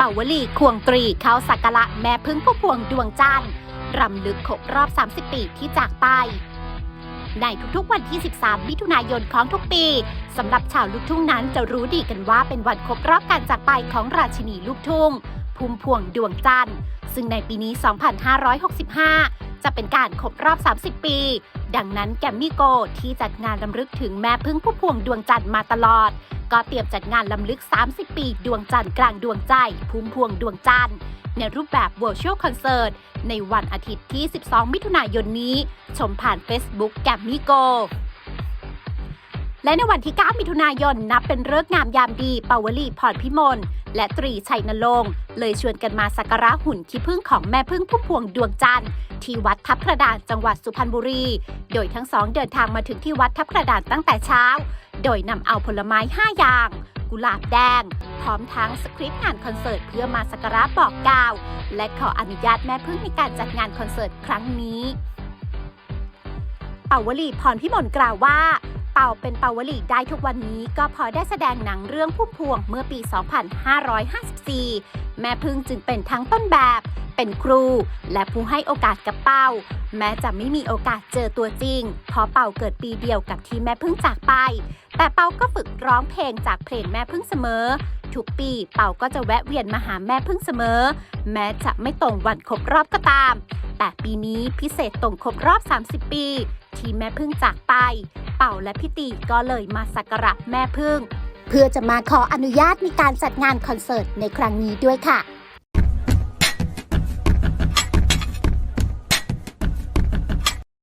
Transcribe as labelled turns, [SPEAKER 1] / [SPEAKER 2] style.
[SPEAKER 1] เป่าวลีควงตรีเข้าสักการะแม่พึ่งผู้พวงดวงจันทร์รำลึกครบรอบ 30 ปีที่จากไป ในทุกๆวันที่ 13 มิถุนายนของทุกปีสำหรับชาวลูกทุ่งนั้นจะรู้ดีกันว่าเป็นวันครบรอบการจากไปของราชินีลูกทุ่งพุ่มพวงดวงจันทร์ซึ่งในปีนี้ 2565 จะเป็นการครบรอบ 30 ปี ดังนั้นแกมมี่โกที่จัดงานลำลึกถึงแม่พึ่งผู้พวงดวงจันทร์มาตลอด ก็เตรียมจัดงานลำลึก 30 ปีดวงจันทร์กลางดวงใจพุ่มพวงดวงจันทร์ในรูปแบบ Virtual Concert ในวันอาทิตย์ที่ 12 มิถุนายนนี้ ชมผ่าน Facebook แกมมี่โกและในวันที่ 9 มิถุนายน นับเป็นฤกษ์งามยามดี ปาวลีพรพิมล และตรีชัยนรงค์เลยชวนกันมาสักการะหุ่นขี้ผึ้งของแม่พึ่งพุ่มพวงดวงจันทร์ที่วัดทับกระดานจังหวัดสุพรรณบุรี โดยทั้งสองเดินทางมาถึงที่วัดทับกระดานตั้งแต่เช้า โดยนำเอาผลไม้ 5 อย่าง กุหลาบแดง พร้อมทั้งสคริปต์งานคอนเสิร์ตเพื่อมาสักการะบอกกล่าว และขออนุญาตแม่พึ่งในการจัดงานคอนเสิร์ตครั้งนี้ เป่าวลีพรพิมลกล่าวว่า เป่าเป็นเป่าวลีได้ทุกวันนี้ก็พอได้แสดงหนังเรื่องพุ่มพวงเมื่อปี 2554 แม่พึ่งจึงเป็นทั้งต้นแบบ เป็นครู และผู้ให้โอกาสกับเป่า แม้จะไม่มีโอกาสเจอตัวจริงเพราะเป่าเกิดปีเดียวกับที่แม่พึ่งจากไป แต่เป่าก็ฝึกร้องเพลงจากเพลงแม่พึ่งเสมอทุกปีเป่าก็จะแวะเวียนมาหาแม่พึ่งเสมอ แม้จะไม่ตรงวันครบรอบก็ตาม แต่ปีนี้พิเศษตรงครบรอบ 30 ปี ที่แม่พึ่งจากไป เป่าและพี่ตีก็เลยมาสักการะแม่พึ่ง เพื่อจะมาขออนุญาตในการจัดงานคอนเสิร์ตในครั้งนี้ด้วยค่ะ